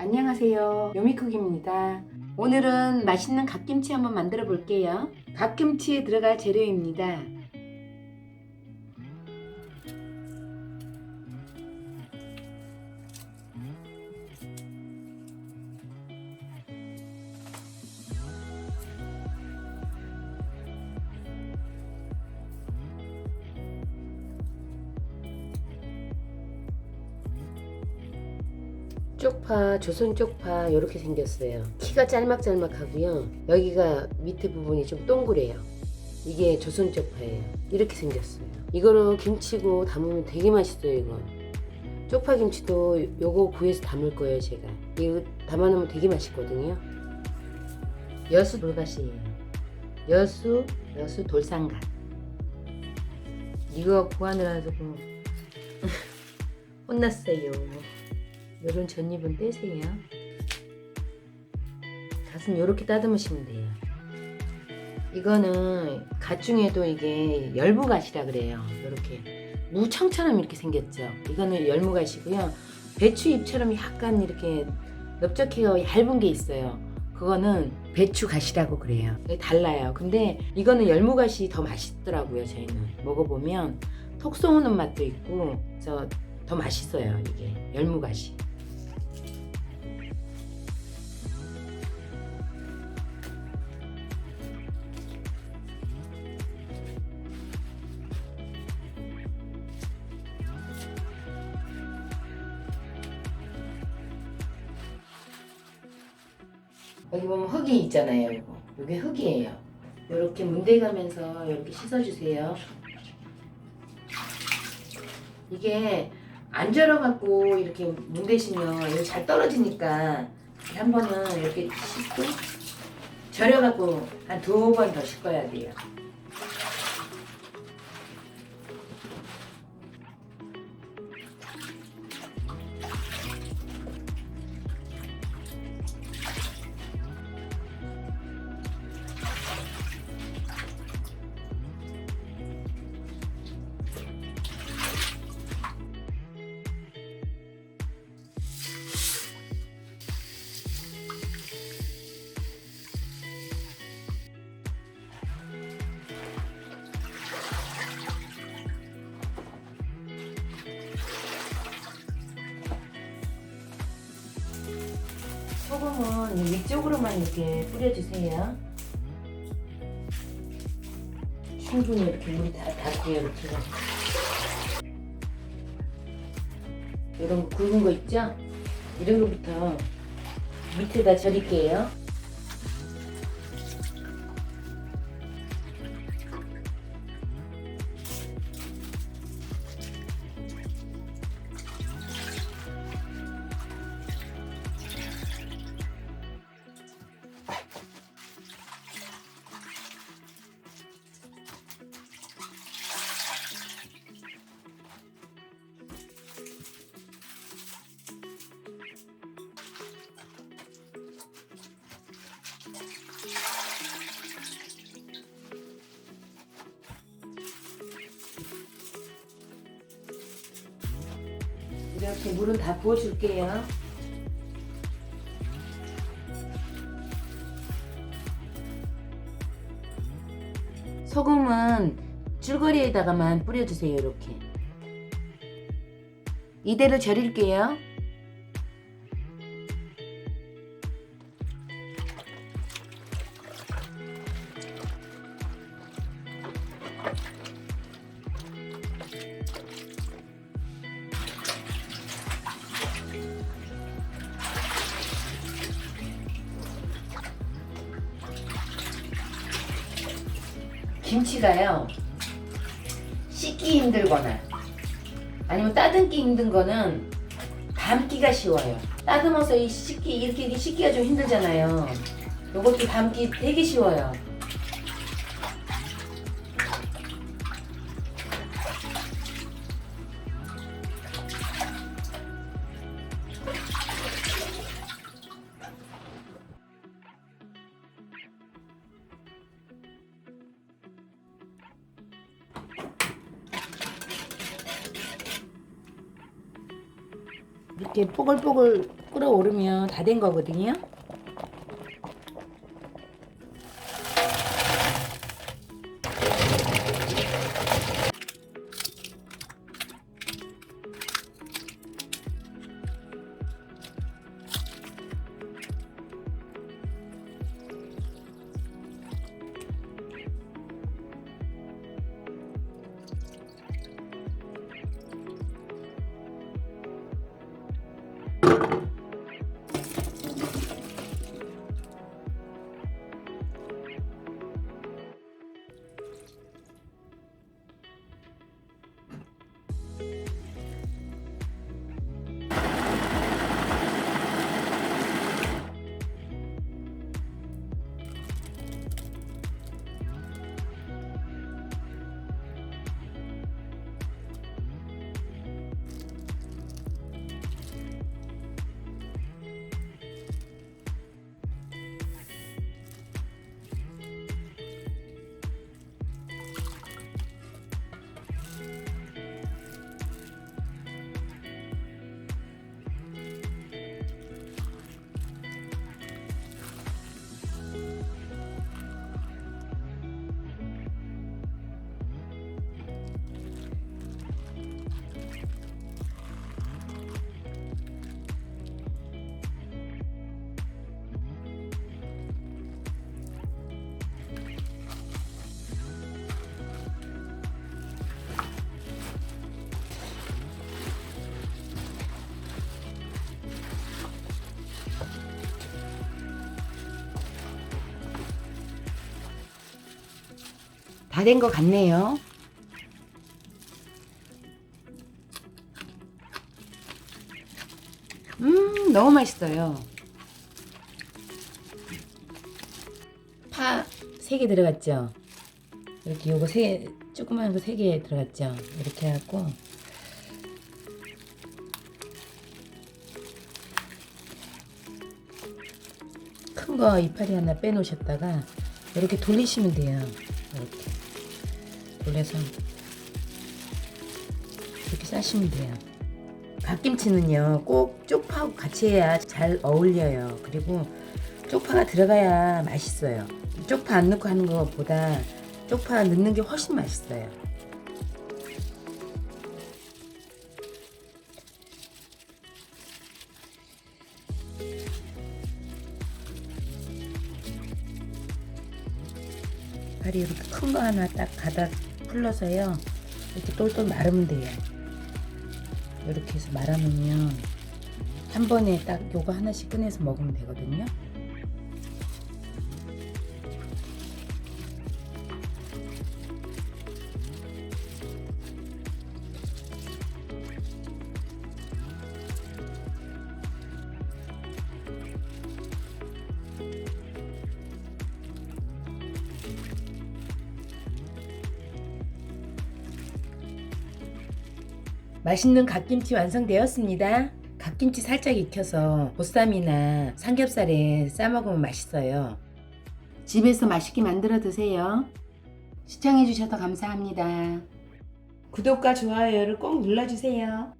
안녕하세요. 요미쿡입니다. 오늘은 맛있는 갓김치 한번 만들어 볼게요. 갓김치에 들어갈 재료입니다. 쪽파, 조선 쪽파 이렇게 생겼어요. 키가 짤막짤막하고요. 여기가 밑에 부분이 좀 동그래요. 이게 조선 쪽파예요. 이렇게 생겼어요. 이거로 김치고 담으면 되게 맛있어요, 이거. 쪽파 김치도 요거 구해서 담을 거예요, 제가. 이거 담아놓으면 되게 맛있거든요. 여수 돌밭이에요. 여수, 여수 돌산갓. 이거 구하느라 조금 혼났어요. 요런 전입은 떼세요. 갓은 이렇게 따듬으시면 돼요. 이거는 갓 중에도 이게 열무갓이라 그래요. 이렇게 무청처럼 이렇게 생겼죠. 이거는 열무갓이고요. 배추 잎처럼 약간 이렇게 넓적해요. 얇은 게 있어요. 그거는 배추갓이라고 그래요. 달라요. 근데 이거는 열무갓이 더 맛있더라고요. 저희는 먹어보면 톡 쏘는 맛도 있고 저 더 맛있어요. 이게 열무갓이. 여기 보면 흙이 있잖아요. 이거. 이게 흙이에요. 이렇게 문대 가면서 이렇게 씻어주세요. 이게 안 절여갖고 이렇게 문대시면 이거 잘 떨어지니까 한 번은 이렇게 씻고 절여갖고 한 두 번 더 씻어야 돼요. 소금은 이 위쪽으로만 이렇게 뿌려주세요. 충분히 이렇게 물이 다 닿고요, 이렇게. 이런 거 굵은 거 있죠? 이런 거부터 밑에다 절일게요. 이렇게 물은 다 부어줄게요. 소금은 줄거리에다가만 뿌려주세요. 이렇게. 이대로 절일게요. 김치가요 씻기 힘들거나 아니면 따듬기 힘든 거는 담기가 쉬워요. 따듬어서 이 씻기 이렇게 씻기가 좀 힘들잖아요. 요것도 담기 되게 쉬워요 이렇게 뽀글뽀글 끓어오르면 다 된 거거든요. 다 된 것 같네요. 음, 너무 맛있어요. 파세개 들어갔죠? 이렇게 요거 세, 조그만 거세개 들어갔죠? 이렇게 해갖고. 큰 거 이파리 하나 빼놓으셨다가 이렇게 돌리시면 돼요. 이렇게 돌려서 이렇게 싸시면 돼요. 갓김치는요 꼭 쪽파하고 같이 해야 잘 어울려요. 그리고 쪽파가 들어가야 맛있어요. 쪽파 안 넣고 하는 것보다 쪽파 넣는 게 훨씬 맛있어요. 발이 이렇게 큰 거 하나 딱 가닥 풀러서요. 이렇게 똘똘 마르면 돼요. 이렇게 해서 말아놓으면 한 번에 딱 요거 하나씩 꺼내서 먹으면 되거든요. 맛있는 갓김치 완성되었습니다. 갓김치 살짝 익혀서 보쌈이나 삼겹살에 싸먹으면 맛있어요. 집에서 맛있게 만들어 드세요. 시청해주셔서 감사합니다. 구독과 좋아요를 꼭 눌러주세요.